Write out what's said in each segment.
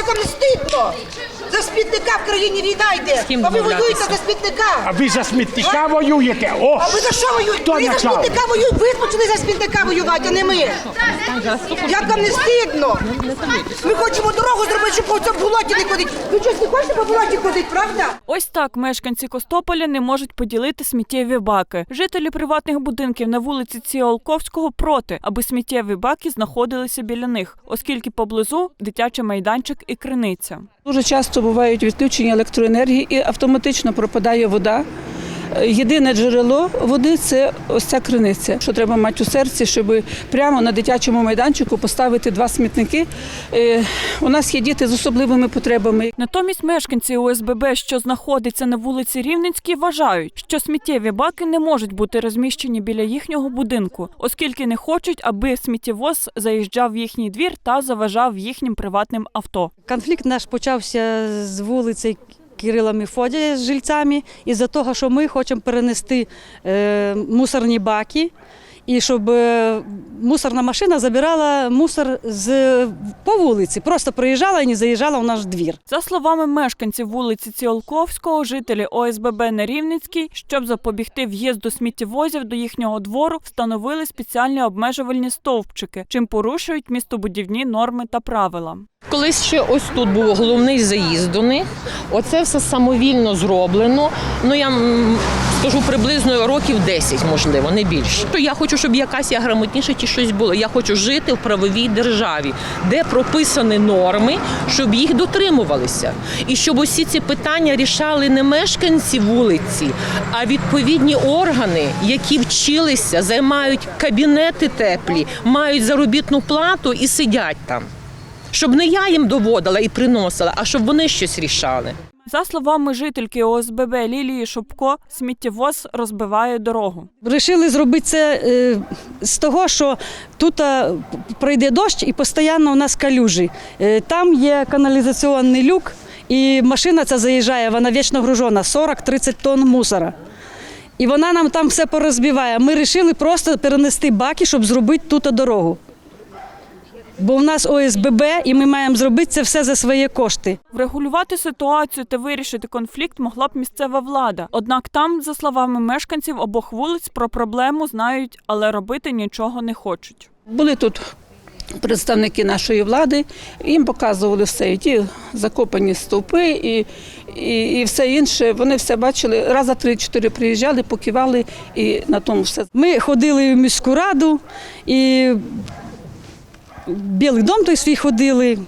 Як вам стидно? За смітника в країні війна йде. ким А ви домовлятися? воюєте за смітника. А ви за смітника воюєте? О! А ви за що воюєте? Хто ви за смітника воюєте. Ви почали за смітника воювати, а не ми. Як вам не стидно? Ми хочемо дорогу зробити, щоб по цьому болоті не ходити. Ви щось не хочете по болоті ходити, правда? Ось так мешканці Костополя не можуть поділити сміттєві баки. Жителі приватних будинків на вулиці Ціолковського проти, аби сміттєві баки знаходилися біля них, оскільки поблизу дитячий майданчик і криниця. Дуже часто бувають відключення електроенергії і автоматично пропадає вода. Єдине джерело води це ось ця криниця. Що треба мати у серці, щоб прямо на дитячому майданчику поставити два смітники. Е, У нас є діти з особливими потребами. Натомість мешканці ОСББ, що знаходиться на вулиці Рівненській, вважають, що сміттєві баки не можуть бути розміщені біля їхнього будинку, оскільки не хочуть, аби сміттєвоз заїжджав в їхній двір та заважав їхнім приватним авто. Конфлікт наш почався з вулиці Кирила Мефодія з жильцями із-за того, що ми хочемо перенести е, мусорні баки. І щоб е, мусорна машина забирала мусор з по вулиці, просто проїжджала і не заїжджала в наш двір. За словами мешканців вулиці Ціолковського, жителі ОСББ на Рівненській, щоб запобігти в'їзду сміттєвозів до їхнього двору, встановили спеціальні обмежувальні стовпчики, чим порушують містобудівні норми та правила. Колись ще ось тут був головний заїзд до них. Оце все самовільно зроблено. Ну я скажу приблизно років 10, можливо, не більше. То Я хочу, щоб якась я грамотніше чи щось було. Я хочу жити в правовій державі, де прописані норми, щоб їх дотримувалися. І щоб усі ці питання рішали не мешканці вулиці, а відповідні органи, які вчилися, займають кабінети теплі, мають заробітну плату і сидять там. Щоб не я їм доводила і приносила, а щоб вони щось рішали. За словами жительки ОСББ Лілії Шубко, сміттєвоз розбиває дорогу. Рішили зробити це е, з того, що тут е, пройде дощ і постійно у нас калюжі. Е, Там є каналізаційний люк, і машина ця заїжджає, вона вічно гружена, 40-30 тонн мусора. І вона нам там все порозбиває. Ми вирішили просто перенести баки, щоб зробити тут дорогу. Бо в нас ОСББ, і ми маємо зробити це все за свої кошти. Врегулювати ситуацію та вирішити конфлікт могла б місцева влада. Однак там, за словами мешканців обох вулиць, про проблему знають, але робити нічого не хочуть. Були тут представники нашої влади, їм показували все, і ті закопані стовпи, і, і, і все інше. Вони все бачили. Раза три-чотири приїжджали, покивали, і на тому все. Ми ходили в міську раду і Білий дом той свій ходили.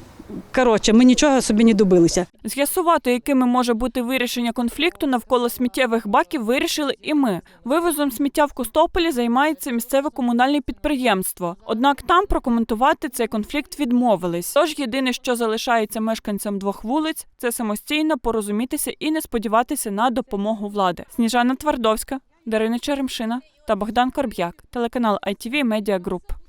Коротше, ми нічого собі не добилися. З'ясувати, якими може бути вирішення конфлікту навколо сміттєвих баків, вирішили і ми. Вивозом сміття в Костополі займається місцеве комунальне підприємство. Однак там прокоментувати цей конфлікт відмовились. Тож єдине, що залишається мешканцям двох вулиць, це самостійно порозумітися і не сподіватися на допомогу влади. Сніжана Твардовська, Дарина Черемшина та Богдан Корб'як, телеканал ITV Media Group.